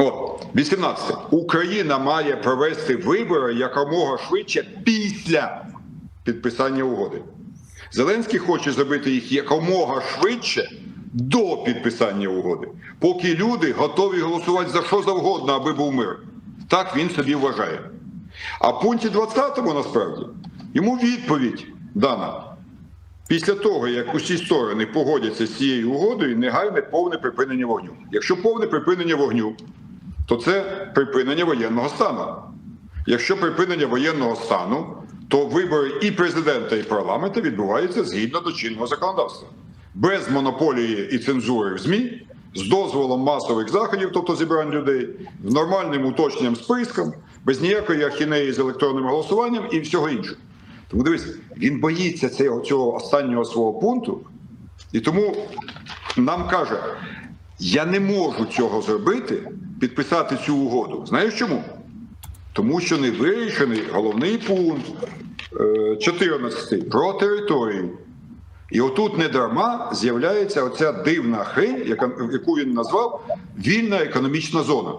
От, 18. Україна має провести вибори якомога швидше після підписання угоди. Зеленський хоче зробити їх якомога швидше до підписання угоди, поки люди готові голосувати за що завгодно, аби був мир. Так він собі вважає. А в пункті 20 насправді йому відповідь дана. Після того, як усі сторони погодяться з цією угодою, негайне повне припинення вогню. Якщо повне припинення вогню, то це припинення воєнного стану. Якщо припинення воєнного стану, то вибори і президента, і парламенту відбуваються згідно до чинного законодавства. Без монополії і цензури в ЗМІ, з дозволом масових заходів, тобто зібрань людей, з нормальним уточненням списком, без ніякої ахінеї з електронним голосуванням і всього іншого. Тому дивись, він боїться цього, цього останнього свого пункту, і тому нам каже: я не можу цього зробити, підписати цю угоду. Знаєш чому? Тому що не вирішений головний пункт е, 14 про територію. І отут не дарма з'являється оця дивна хрень, яку він назвав вільна економічна зона.